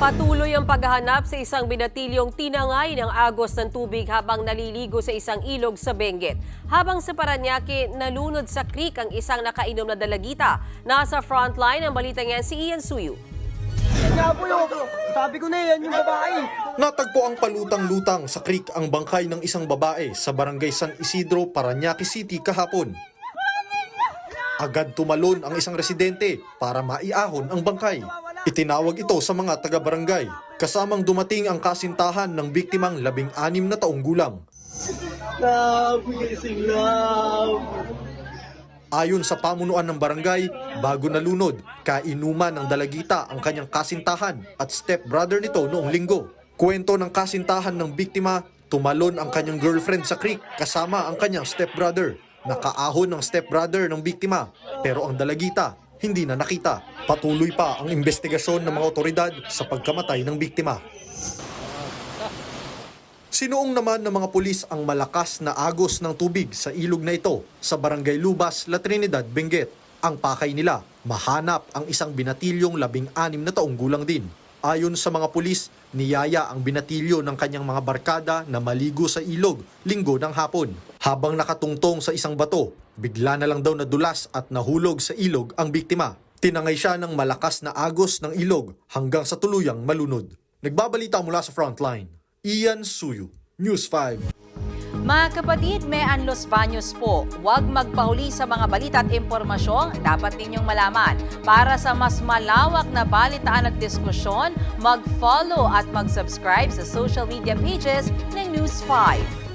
Patuloy ang paghahanap sa isang binatilyong tinangay ng agos ng tubig habang naliligo sa isang ilog sa Benguet. Habang sa Paranaque, nalunod sa creek ang isang nakainom na dalagita. Nasa frontline ang balita niyan si Ian Suyu. Sabi ko na yan, yung babae. Natagpo ang palutang-lutang sa creek ang bangkay ng isang babae sa barangay San Isidro, Parañaque City kahapon. Agad tumalon ang isang residente para maiahon ang bangkay. Itinawag ito sa mga taga-barangay. Kasamang dumating ang kasintahan ng biktimang labing-anim na taong gulang. Love. Ayon sa pamunuan ng barangay, bago nalunod, kainuman ng dalagita ang kanyang kasintahan at stepbrother nito noong linggo. Kwento ng kasintahan ng biktima, tumalon ang kanyang girlfriend sa creek kasama ang kanyang stepbrother. Nakaahon ng stepbrother ng biktima, pero ang dalagita hindi na nakita. Patuloy pa ang investigasyon ng mga otoridad sa pagkamatay ng biktima. Sinuong naman ng mga pulis ang malakas na agos ng tubig sa ilog na ito sa Barangay Lubas, La Trinidad, Benguet. Ang pakay nila, mahanap ang isang binatilyong labing-anim na taong gulang din. Ayon sa mga pulis, niyaya ang binatilyo ng kanyang mga barkada na maligo sa ilog linggo ng hapon. Habang nakatungtong sa isang bato, bigla na lang daw nadulas at nahulog sa ilog ang biktima. Tinangay siya ng malakas na agos ng ilog hanggang sa tuluyang malunod. Nagbabalita mula sa frontline. Ian Suyu, News 5. Mga kapatid, may Los Baños po. Huwag magpahuli sa mga balita at impormasyong dapat ninyong malaman. Para sa mas malawak na balitaan at diskusyon, mag-follow at mag-subscribe sa social media pages ng News 5.